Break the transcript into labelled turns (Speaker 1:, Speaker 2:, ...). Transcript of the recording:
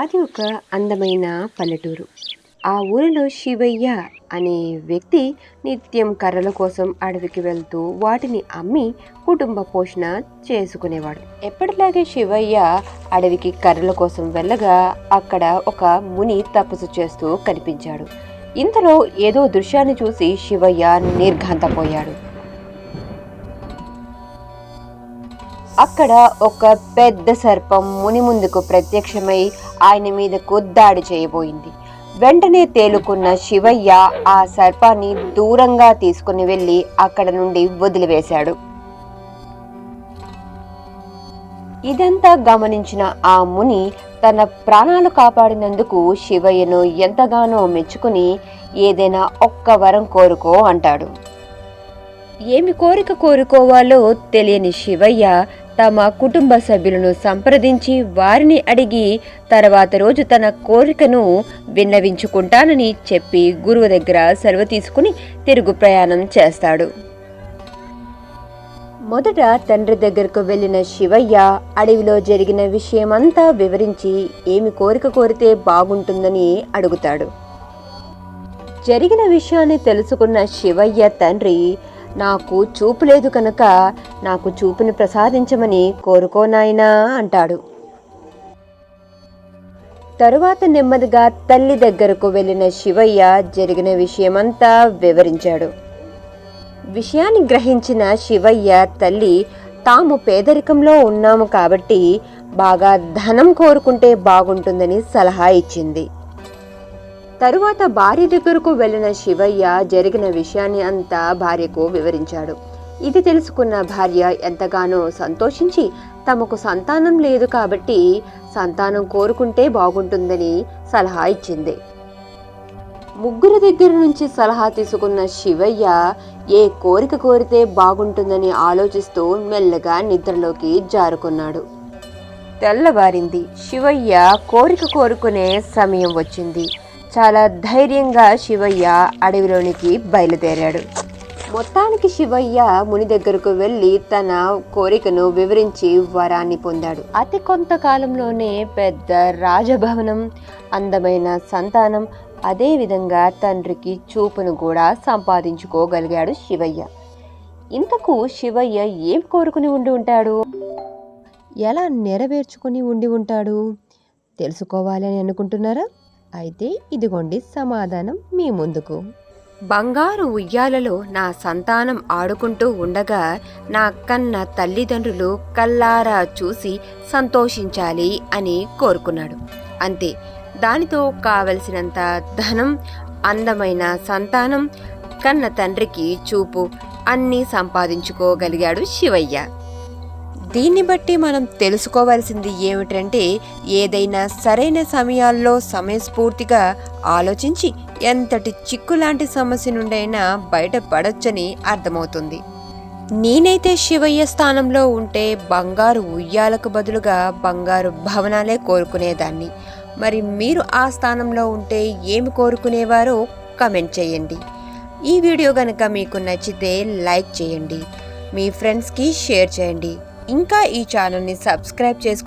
Speaker 1: అది ఒక అందమైన పల్లెటూరు. ఆ ఊరిలో శివయ్య అనే వ్యక్తి నిత్యం కర్రల కోసం అడవికి వెళ్తూ వాటిని అమ్మి కుటుంబ పోషణ చేసుకునేవాడు. ఎప్పటిలాగే శివయ్య అడవికి కర్రల కోసం వెళ్ళగా అక్కడ ఒక ముని తపస్సు చేస్తూ కనిపించాడు. ఇంతలో ఏదో దృశ్యాన్ని చూసి శివయ్య నిర్ఘాంతపోయాడు. అక్కడ ఒక పెద్ద సర్పం ముని ముందుకు ప్రత్యక్షమై ఆయన మీదకు దాడి చేయబోయింది. వెంటనే తేలుకున్న శివయ్య ఆ సర్పాన్ని దూరంగా తీసుకుని వెళ్ళి అక్కడ నుండి వదిలివేశాడు. ఇదంతా గమనించిన ఆ ముని తన ప్రాణాలు కాపాడినందుకు శివయ్యను ఎంతగానో మెచ్చుకుని ఏదైనా ఒక్క వరం కోరుకో అంటాడు. ఏమి కోరిక కోరుకోవాలో తెలియని శివయ్య తమ కుటుంబ సభ్యులను సంప్రదించి వారిని అడిగి తర్వాత రోజు తన కోరికను విన్నవించుకుంటానని చెప్పి గురువు దగ్గర సెలవు తీసుకుని తిరుగు ప్రయాణం చేస్తాడు. మొదట తండ్రి దగ్గరకు వెళ్ళిన శివయ్య అడవిలో జరిగిన విషయమంతా వివరించి ఏమి కోరిక కోరితే బాగుంటుందని అడుగుతాడు. జరిగిన విషయాన్ని తెలుసుకున్న శివయ్య తండ్రి నాకు చూపు లేదు కనుక నాకు చూపుని ప్రసాదించమని కోరుకోనాయనా అంటాడు. తరువాత నెమ్మదిగా తల్లి దగ్గరకు వెళ్ళిన శివయ్య జరిగిన విషయమంతా వివరించాడు. విషయాన్ని గ్రహించిన శివయ్య తల్లి తాము పేదరికంలో ఉన్నాము కాబట్టి బాగా ధనం కోరుకుంటే బాగుంటుందని సలహా ఇచ్చింది. తరువాత భార్య దగ్గరకు వెళ్ళిన శివయ్య జరిగిన విషయాన్ని అంతా భార్యకు వివరించాడు. ఇది తెలుసుకున్న భార్య ఎంతగానో సంతోషించి తమకు సంతానం లేదు కాబట్టి సంతానం కోరుకుంటే బాగుంటుందని సలహా ఇచ్చింది. ముగ్గురు దగ్గర నుంచి సలహా తీసుకున్న శివయ్య ఏ కోరిక కోరితే బాగుంటుందని ఆలోచిస్తూ మెల్లగా నిద్రలోకి జారుకున్నాడు. తెల్లవారింది. శివయ్య కోరిక కోరుకునే సమయం వచ్చింది. చాలా ధైర్యంగా శివయ్య అడవిలోనికి బయలుదేరాడు. మొత్తానికి శివయ్య ముని దగ్గరకు వెళ్ళి తన కోరికను వివరించి వరాన్ని పొందాడు. అతి కొంతకాలంలోనే పెద్ద రాజభవనం అందమైన సంతానం అదేవిధంగా తండ్రికి చూపును కూడా సంపాదించుకోగలిగాడు శివయ్య. ఇంతకు శివయ్య ఏం కోరుకుని ఉండి ఉంటాడు? ఎలా నెరవేర్చుకుని ఉండి ఉంటాడు? తెలుసుకోవాలని అనుకుంటున్నారా? అయితే ఇదిగోండి సమాధానం మీ ముందుకు. బంగారు ఉయ్యాలలో నా సంతానం ఆడుకుంటూ ఉండగా నా కన్న తల్లిదండ్రులు కల్లారా చూసి సంతోషించాలి అని కోరుకున్నాడు. అంతే దానితో కావలసినంత ధనం అందమైన సంతానం కన్న తండ్రికి చూపు అన్నీ సంపాదించుకోగలిగాడు శివయ్య. దీన్ని బట్టి మనం తెలుసుకోవాల్సింది ఏమిటంటే ఏదైనా సరైన సమయాల్లో సమయస్ఫూర్తిగా ఆలోచించి ఎంతటి చిక్కులాంటి సమస్య నుండైనా బయటపడొచ్చని అర్థమవుతుంది. నేనైతే శివయ్య స్థానంలో ఉంటే బంగారు ఉయ్యాలకు బదులుగా బంగారు భవనాలే కోరుకునేదాన్ని. మరి మీరు ఆ స్థానంలో ఉంటే ఏమి కోరుకునేవారో కమెంట్ చేయండి. ఈ వీడియో కనుక మీకు నచ్చితే లైక్ చేయండి. మీ ఫ్రెండ్స్కి షేర్ చేయండి. ఇంకా ఈ ఛానల్ని సబ్స్క్రైబ్ చేసుకో